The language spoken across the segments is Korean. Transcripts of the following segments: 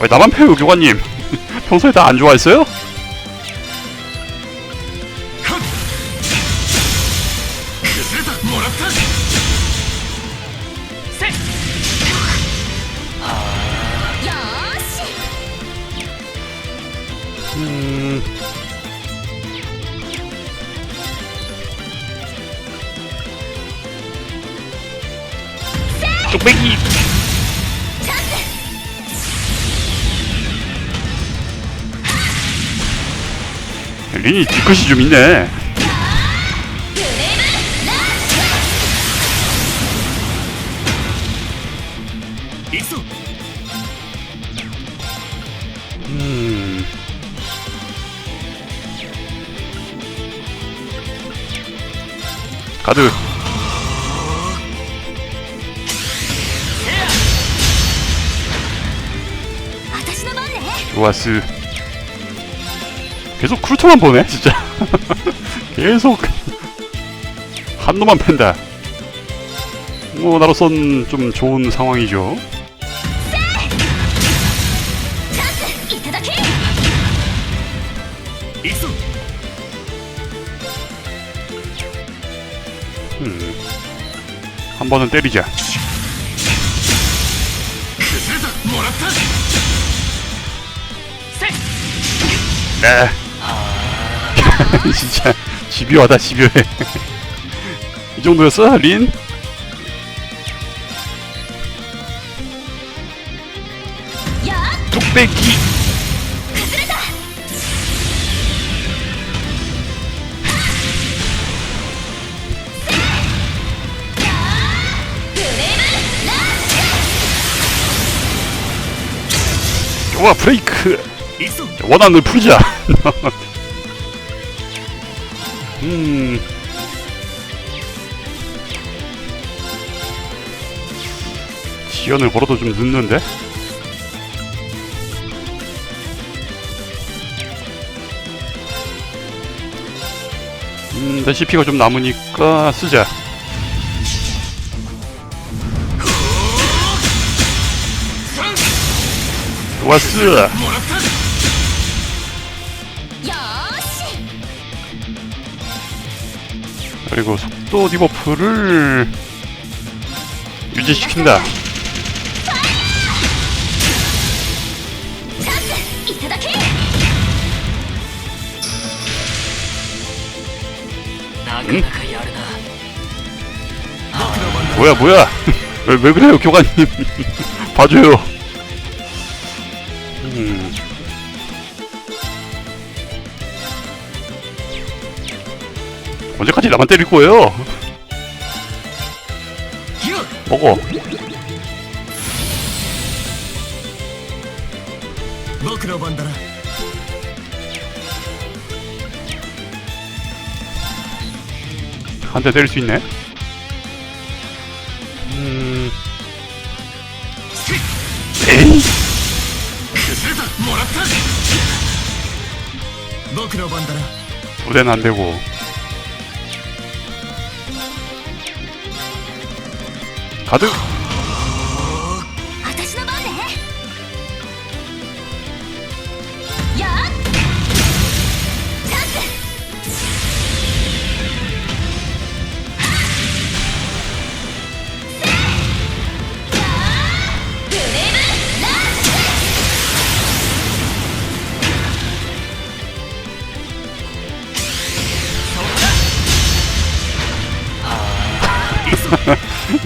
왜 나만 패요 교관님 평소에 다 안 좋아했어요? 것이 좀 있네. 음. 가드. 좋았어. 계속 쿨트만 보네 진짜. 계속. 한 놈만 팬다. 뭐 나로선 좀 좋은 상황이죠. 음. 한 번은 때리자. 네. 진짜 집요하다 집요해 이 정도였어? 린? 뚝배기 와 브레이크 원한을 풀자 음. 지연을 걸어도 좀 늦는데? 음 일단 CP가 좀 남으니까 쓰자. 좋았어 그리고 속도 디버프를 유지시킨다. 응? 뭐야 뭐야 왜, 왜 그래요 교관님 봐줘요 언제까지 나만 때릴 거예요? 먹어. 한 대 때릴 수 있네. 음. 에이. 우대는 안 되고. 가드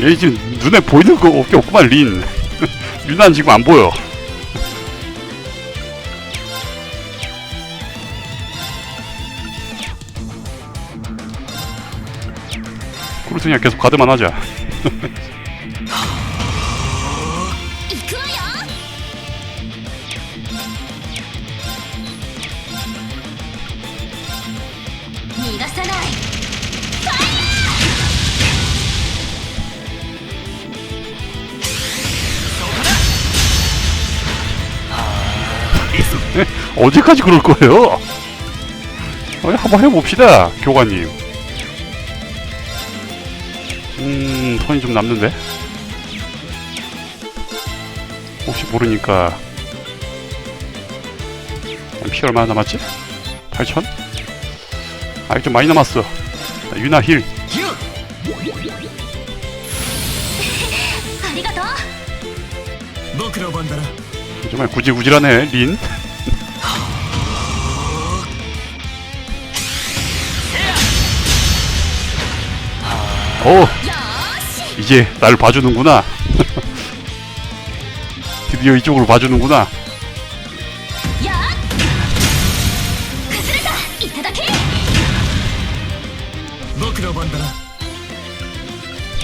얘 지금 눈에 보이는 거 없게 없구만 린. 유난 지금 안 보여. 그렇으니 계속 가드만 하자 언제까지 그럴 거예요? 아니, 한번 해봅시다, 교관님. 음, 턴이 좀 남는데? 혹시 모르니까. 피 얼마나 남았지? 8천? 아, 좀 많이 남았어. 유나 힐. 뭐 정말 구질구질하네, 린. 어 이제 날 봐주는구나. 드디어 이쪽으로 봐주는구나.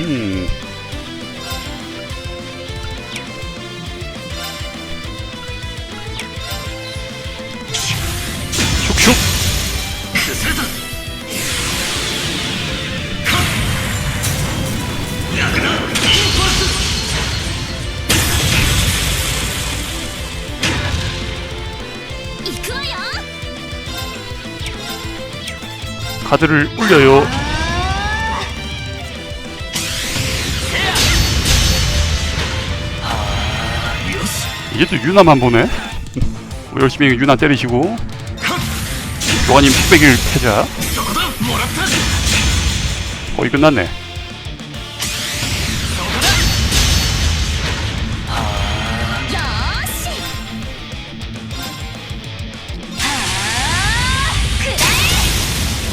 음. 슉슉. 카드를 올려요. 이게 또 유나만 보네. 뭐 열심히 유나 때리시고. 교환님 픽백일 패자. 거의 끝났네.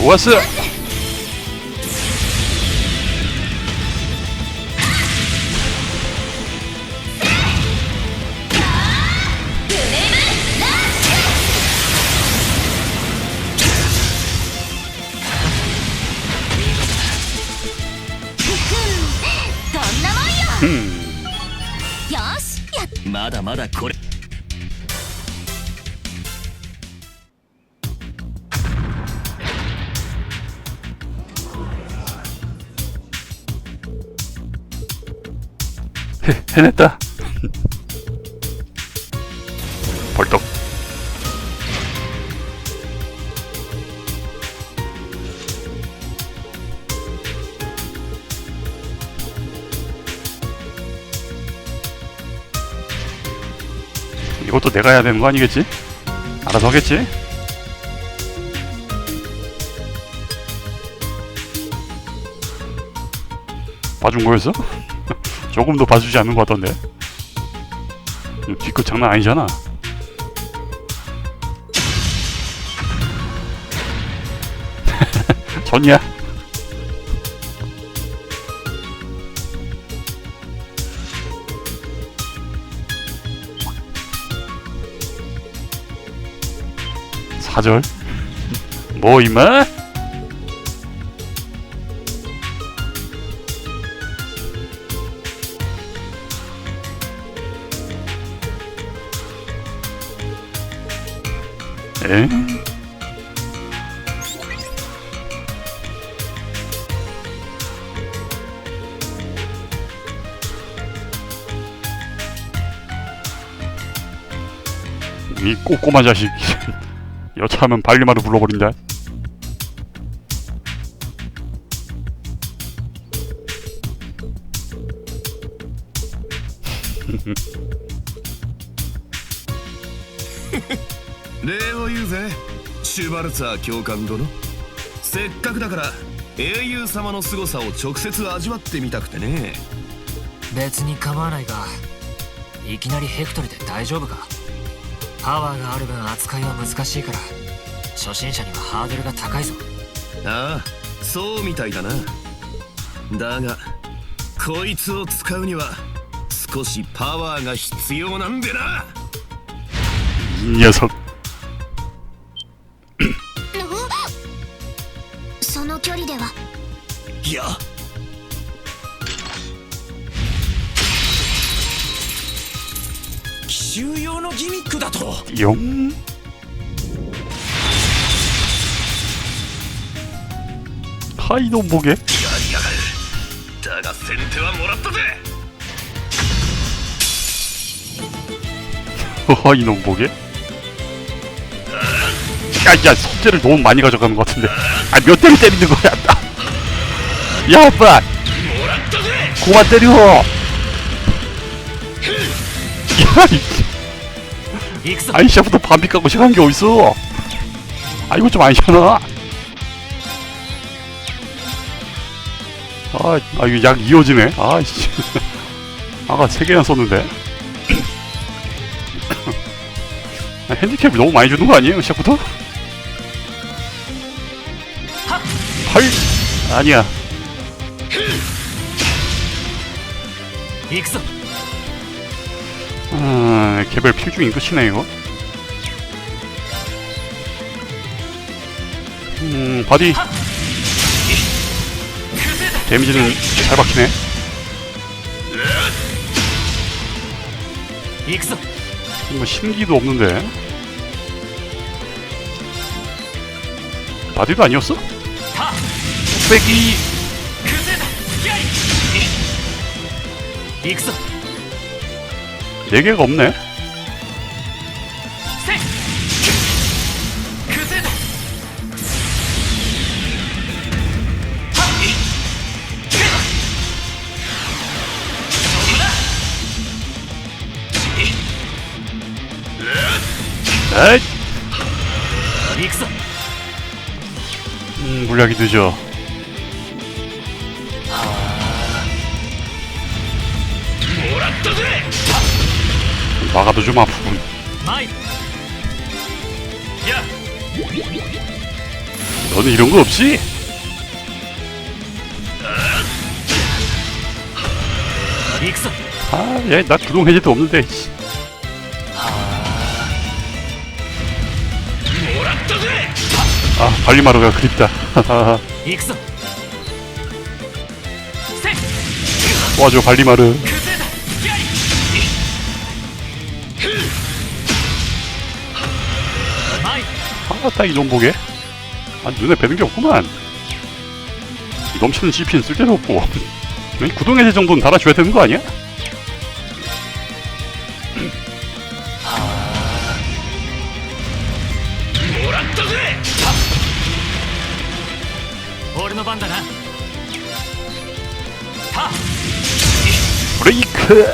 らえ 해, 해냈다 벌떡 이것도 내가 해야 되는 거 아니겠지? 알아서 하겠지? 봐준 거였어? 조금도 봐주지 않는 것 같던데 뒤끝 장난 아니잖아 졌냐? 사절? 뭐 임마? 이 꼬꼬마 자식 여차하면 발리마루 불러버린다礼を言うぜシュバルツァー教官殿せっかくだから英雄様の凄さを直接味わってみたくてね別に構わないがいきなりヘクトルで大丈夫か パワーがある分扱いは難しいから初心者にはハードルが高いぞ。ああそうみたいだな。だがこいつを使うには少しパワーが必要なんでな。よそその距離では。いや奇襲用のギミックだと 용 하이도 보게 やりやがるだが先手はもらったぜ 하이놈 보게 야야 석재를 너무 많이 가져가는 것 같은데 아 몇 대를 때리는 거야 야 아빠 もらったぜ 그만 때려 야, 이- 行くぞ 아이샤부터 반비 깎고 시간 게 어딨어? 아 이거 좀 아니잖아. 아, 아 이거 약 이어지네. 아씨. 아까 3개나 썼는데. 아, 핸디캡이 너무 많이 주는 거 아니에요 시작부터? 헐! 아니야. 익숙 아, 개별 필중이 끝이네요. 음, 바디. 데미지는 잘 박히네. 뭐 신기도 없는데. 바디도 아니었어? 빼기. 익서. 4개가 없네. 에이. 음, 물약이 늦어. 막아도 좀 아프군 너는 이런 거 없지? 아, 야, 나 주동 해제도 없는데. 아, 발리마루가 그립다. 와줘, 발리마루. 아따 이종복에? 아 눈에 뵈는 게 없구만. 넘치는 CP는 쓸데도 없고. 이 구동해제 정도는 달아줘야 되는 거 아니야? 브레이크!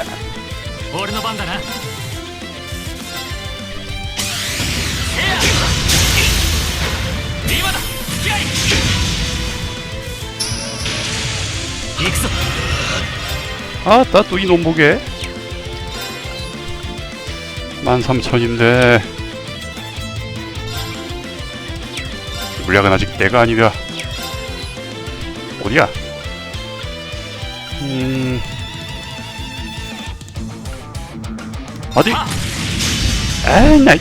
아, 나또 이놈 보게. 13,000인데. 물약은 아직 때가 아니다. 어디야? 음. 어디? 에이, 나,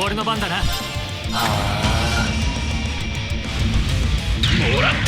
俺の 番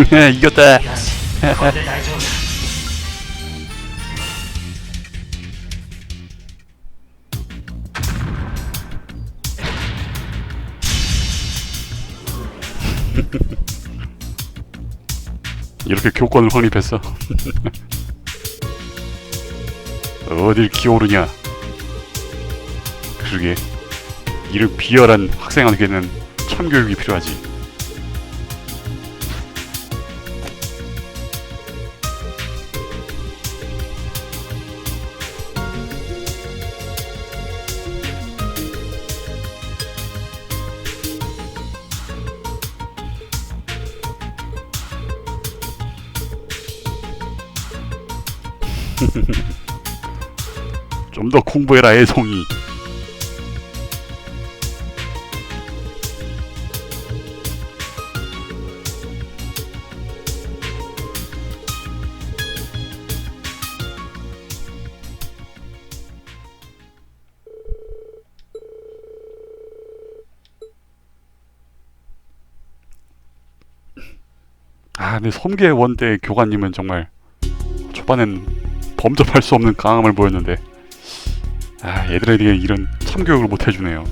예, 이겼다. 이렇게 교권을 확립했어. 어딜 기어오르냐. 그러게. 이를 비열한 학생한테는 참교육이 필요하지. 좀 더 공부해라 애송이. 아, 근데 섬계 원대 교관님은 정말 초반엔 범접할 수 없는 강함을 보였는데. 아 얘들에게 이런 참교육을 못 해주네요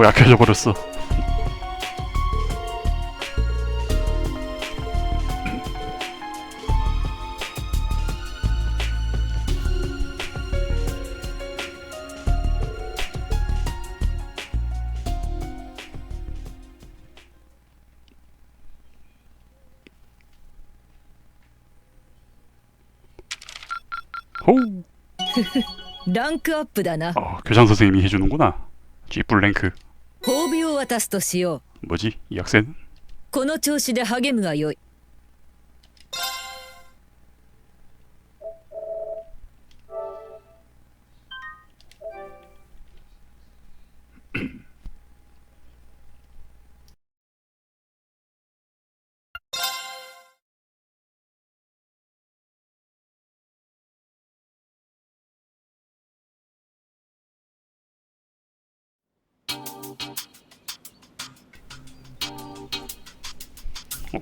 너무 약해져 버렸어. 호 랑크 업부다나. 어, 교장 선생님이 해주는구나. G 블랭크. 渡すとしよう。無事約戦この調子で励むがよい。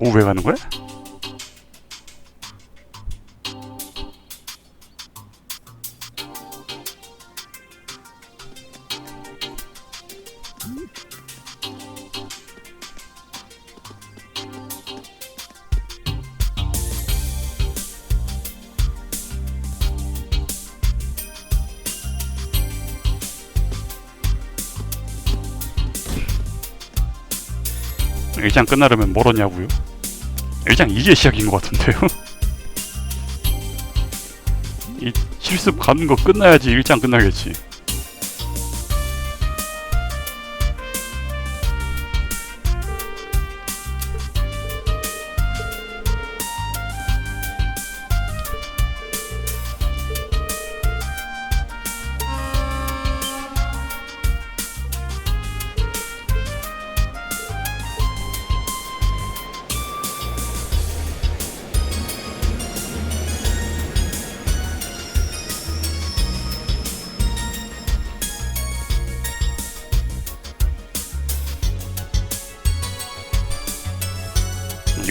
오 왜 가는 거야? 일장 끝나려면 멀었냐고요? 일장 이제 시작인 것 같은데요? 이 실습 가는 거 끝나야지 일장 끝나겠지.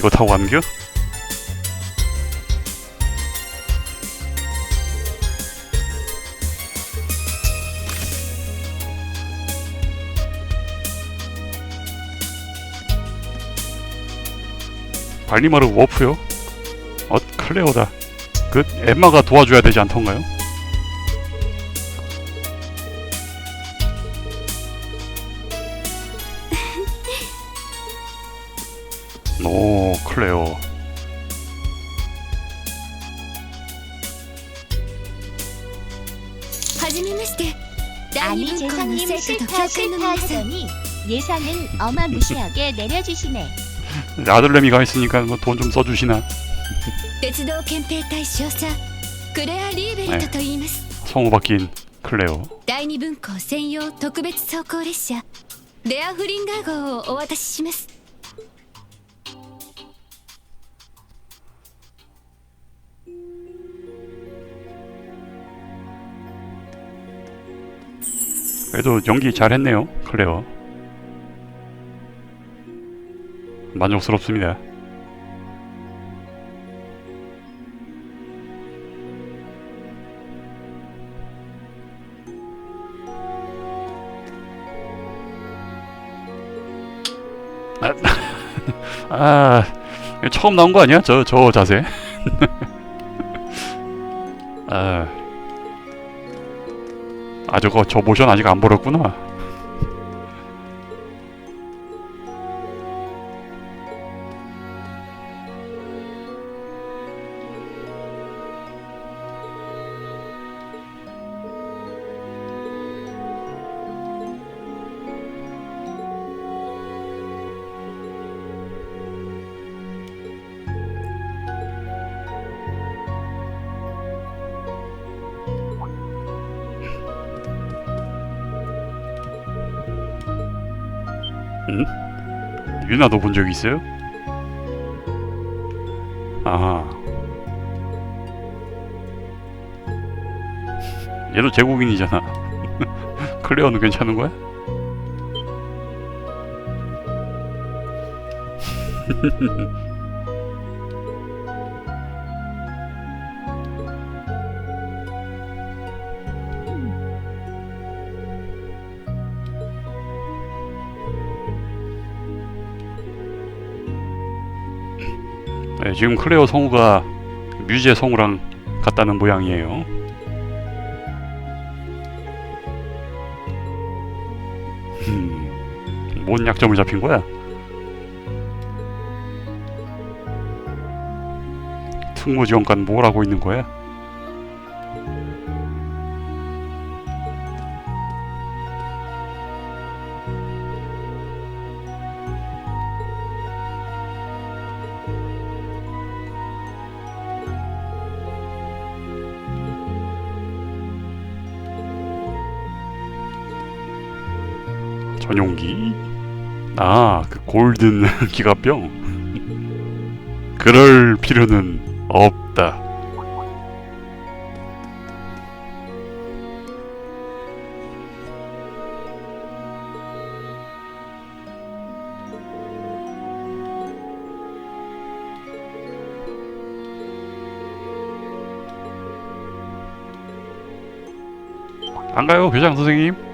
이거 타고 가는겨? 발리마르 워프요? 어 클레오다. 그 엠마가 도와줘야 되지 않던가요? 아니 二文庫の 재상님 生徒と 실타 教官の 실타 皆さん 하더니 예산은 어마무시하게 내려주시네. 아들내미가 있으니까 뭐 돈 좀 써주시나. 鉄道検定隊少佐クレア・リーベルトと言います、 성우 바뀐 클레오. 第二文庫専用特別走行列車レアフリンガー号をお渡しします 그래도 연기 잘했네요, 클레어. 만족스럽습니다. 아, 아, 처음 나온 거 아니야? 저, 저 자세. 아. 아 저거 저 모션 아직 안 버렸구나 유나도 본적 있어요? 아하. 얘도 제국인이잖아. 클레어는 괜찮은 거야? 네, 지금 클레어 성우가 뮤제 성우랑 같다는 모양이에요. 음, 뭔 약점을 잡힌 거야? 특무 지원관 뭘 하고 있는 거야? 아, 그 골든 기갑병? 그럴 필요는 없다. 안 가요, 교장 선생님?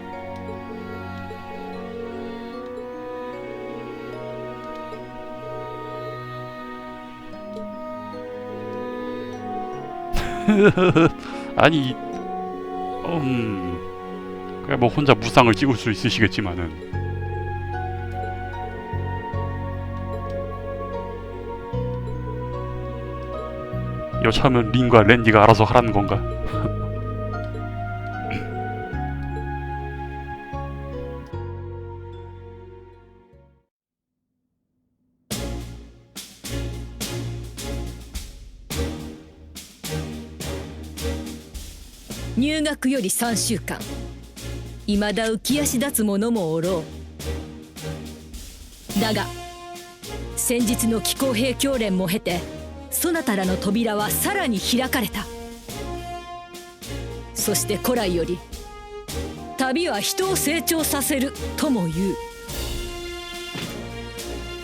아니 음 그냥 뭐 혼자 무쌍을 찍을 수 있으시겠지만은 여차하면 린과 랜디가 알아서 하라는 건가? 入学より3週間。未だ浮き足立つ者もおろう。だが先日の気候兵教練も経てそなたらの扉はさらに開かれた。そして古来より旅は人を成長させるとも言う。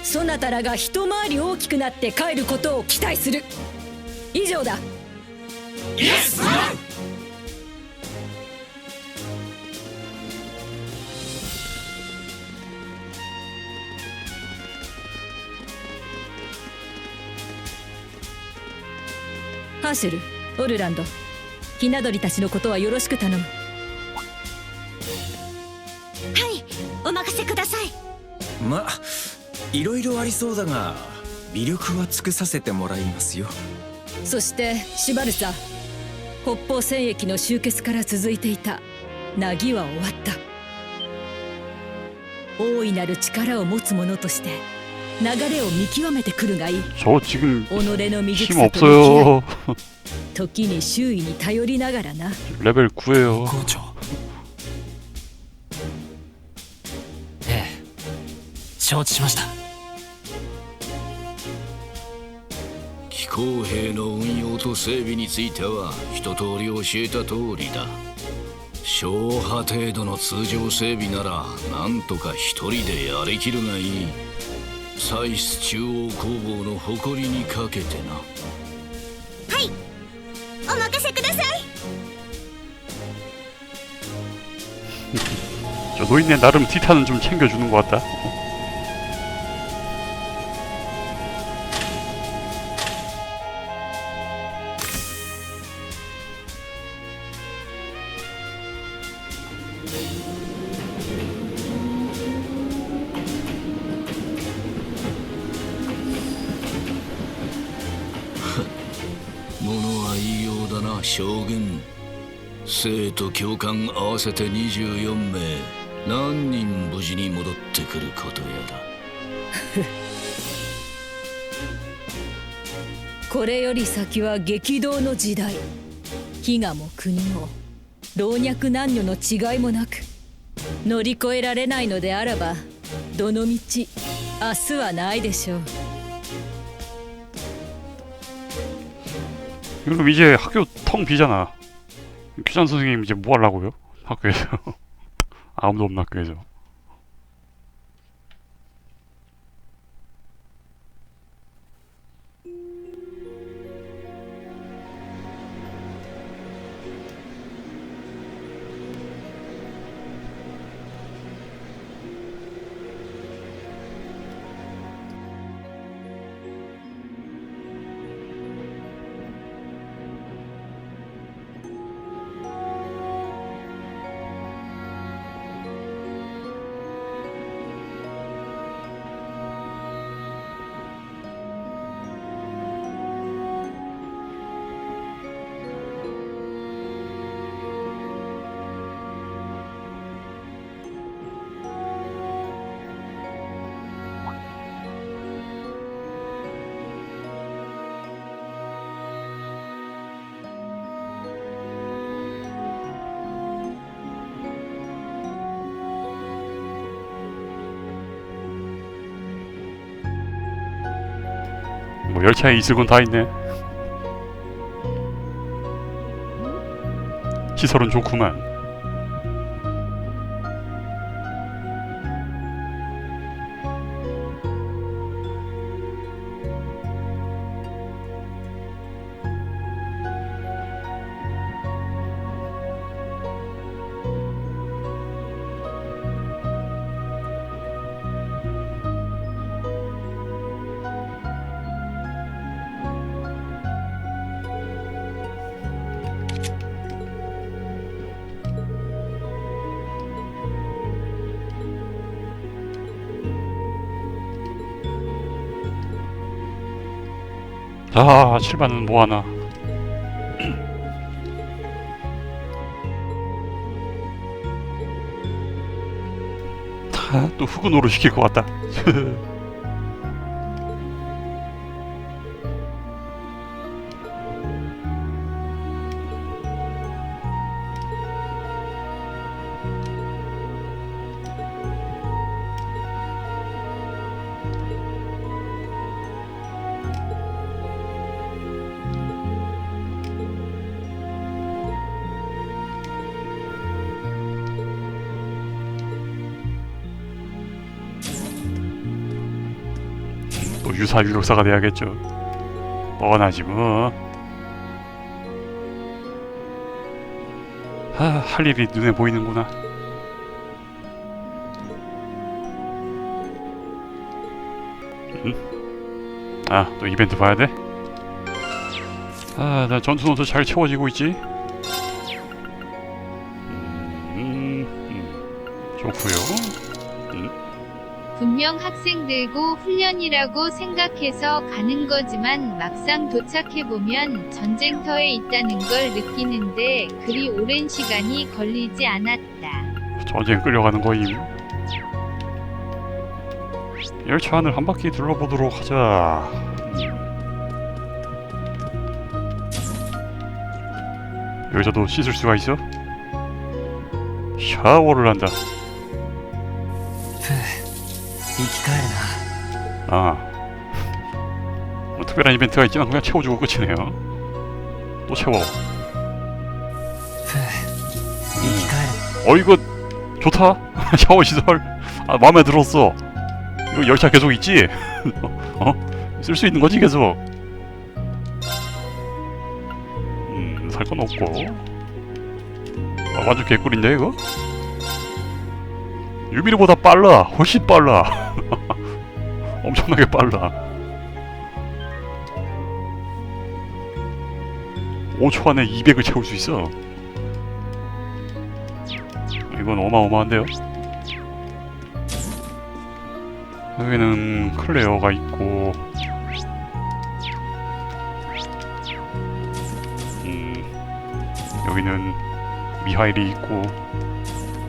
そなたらが一回り大きくなって帰ることを期待する。以上だ。ハーシェルオルランド。ひな鳥たちのことはよろしく頼む。はいお任せください。まいろいろありそうだが魅力は尽くさせてもらいますよ。そしてシュバルサ北方戦役の終結から続いていた。凪は終わった。大いなる力を持つ者として流れを見極めてくるがいい 저 지금 己の未熟 힘 さと向き合い 없어요 時に周囲に頼りながらな 레벨 9에요 校長ええ承知しました気候兵の運用と整備については一通り教えた通りだ小破程度の通常整備ならなんとか一人でやりきるがいい 採出中央工房の誇りにかけてなお任せください 저 노인네 나름 티타는 좀 챙겨주는 것 같다 せて24名何人無事に戻ってくることやだこれより先は激動の時代飢餓も国も老若男女の違いもなく乗り越えられないのであらば どのみち明日はないでしょう 그럼 이제 학교 텅 비잖아. 교장 선생님 이제 뭐 하려고요? 학교에서 아무도 없는 학교에서. 뭐 열차에 건다 있네. 시설은 좋구만. 자, 7반은 뭐하나. 다또 후근호로 시킬 것 같다. 사 유력사가 돼야겠죠. 뻔하지 뭐. 아, 할 일이 눈에 보이는구나. 음? 아, 또 이벤트 봐야 돼? 아, 나 전투노도 잘 채워지고 있지? 음, 음, 좋고요. 분명 학생들고 훈련이라고 생각해서 가는 거지만 막상 도착해보면 전쟁터에 있다는 걸 느끼는데 그리 오랜 시간이 걸리지 않았다. 전쟁 끌려가는 거임. 열차 안을 한 바퀴 둘러보도록 하자. 여기서도 씻을 수가 있어? 샤워를 한다. 生き返る 아. 뭐 특별한 이벤트가 있지만 그냥 채워주고 끝이네요. 또 채워. なふう生き返る 어 이거 좋다. 샤워 시설. 아 마음에 들었어. 이거 열차 계속 있지? 어? 쓸 수 있는 거지 계속. 음, 살 건 없고. 아, 완전 개꿀인데 이거? 유비르보다 빨라. 훨씬 빨라. 엄청나게 빨라. 5초 안에 200을 채울 수 있어. 이건 어마어마한데요? 여기는 클레어가 있고 음, 여기는 미하일이 있고